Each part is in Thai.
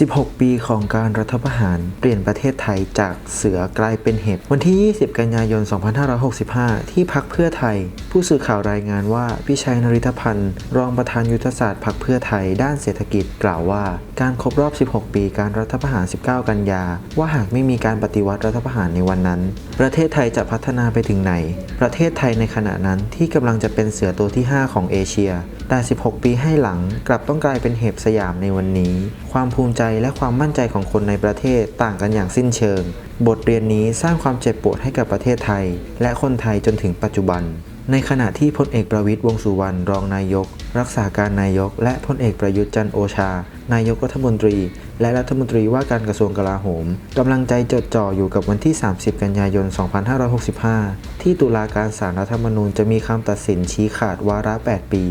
16 ปีของการรัฐประหารเปลี่ยนประเทศไทยจากเสือกลายเป็นเห็บ วันที่ 20 กันยายน 2565 ที่พักเพื่อไทย ผู้สื่อข่าวรายงานว่าพี่ชัยนริธพันธ์ รองประธานยุทธศาสตร์พักเพื่อไทยด้านเศรษฐกิจกล่าวว่า การครบรอบ 16 ปีการรัฐประหาร 19 กันยา ว่าหากไม่มีการปฏิวัติรัฐประหารในวันนั้น ประเทศไทยจะพัฒนาไปถึงไหน ประเทศไทยในขณะนั้นที่กำลังจะเป็นเสือตัวที่ 5 ของเอเชีย แต่ 16 ปีให้หลังกลับต้องกลายเป็นเห็บสยามในวันนี้ ความภูมิใจและความมั่นใจของคนในประเทศต่างกันอย่างสิ้นเชิง บทเรียนนี้สร้างความเจ็บปวดให้กับประเทศไทย และคนไทยจนถึงปัจจุบัน ในขณะที่พลเอกประวิตยวงสุวรรณรองนายก รักษาการนายก และพลเอกประยุทธ์จันโอชา นายกรัฐมนตรี และรัฐมนตรีว่าการกระทรวงกลาโหมกำลังใจจดจ่ออยู่กับวันที่ 30 กันยายน 2565 ที่ตุลาการศาลรัฐธรรมนูญจะมีคำตัดสินชี้ขาดวาระ 8 ปี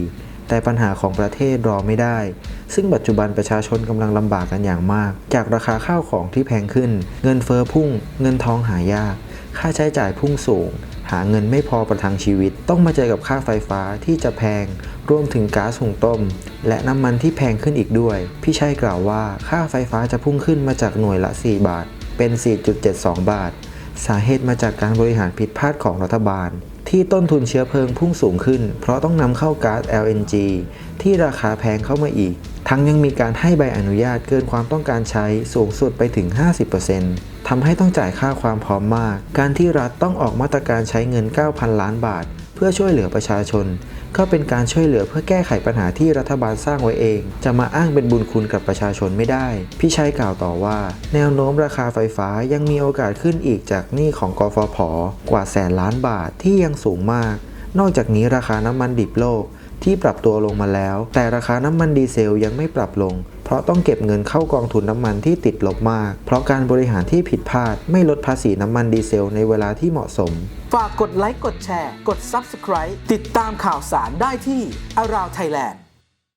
แต่ปัญหาของประเทศรอไม่ได้ ซึ่งปัจจุบันประชาชนกำลังลำบากกันอย่างมาก จากราคาข้าวของที่แพงขึ้น เงินเฟอ้อพุ่ง เงินทองหายาก ค่าใช้จ่ายพุ่งสูง หาเงินไม่พอประทังชีวิต ต้องมาเจอกับค่าไฟฟ้าที่จะแพง รวมถึงก๊าซหุงต้ม และน้ำมันที่แพงขึ้นอีกด้วย พี่ชัยกล่าวว่าค่าไฟฟ้าจะพุ่งขึ้นมาจากหน่วยละ 4 บาท เป็น 4.72 บาท สาเหตุมาจากการบริหารผิดพลาดของรัฐบาล ที่ต้นทุนเชื้อเพลิงพุ่งสูงขึ้น เพราะต้องนำเข้าก๊าซ LNG ที่ราคาแพงเข้ามาอีก ทั้งยังมีการให้ใบอนุญาตเกินความต้องการใช้สูงสุดไปถึง 50%ทำให้ต้องจ่ายค่าความพร้อมมาก การที่รัฐต้องออกมาตรการใช้เงิน 9,000 ล้านบาท เพื่อช่วยเหลือประชาชน ก็เป็นการช่วยเหลือเพื่อแก้ไขปัญหาที่รัฐบาลสร้างไว้เอง จะมาอ้างเป็นบุญคุณกับประชาชนไม่ได้ พี่ชัยกล่าวต่อว่า แนวโน้มราคาไฟฟ้ายังมีโอกาสขึ้นอีกจากหนี้ของกฟผ กว่าแสนล้านบาทที่ยังสูงมาก นอกจากนี้ราคาน้ำมันดิบโลกที่ปรับตัวลงมาแล้ว แต่ราคาน้ำมันดีเซลยังไม่ปรับลง เพราะต้องเก็บเงินเข้ากองทุนน้ำมันที่ติดลบมาก เพราะการบริหารที่ผิดพลาดไม่ลดภาษีน้ำมันดีเซลในเวลาที่เหมาะสม ฝากกดไลค์กดแชร์ กด Subscribe ติดตามข่าวสารได้ที่ Around Thailand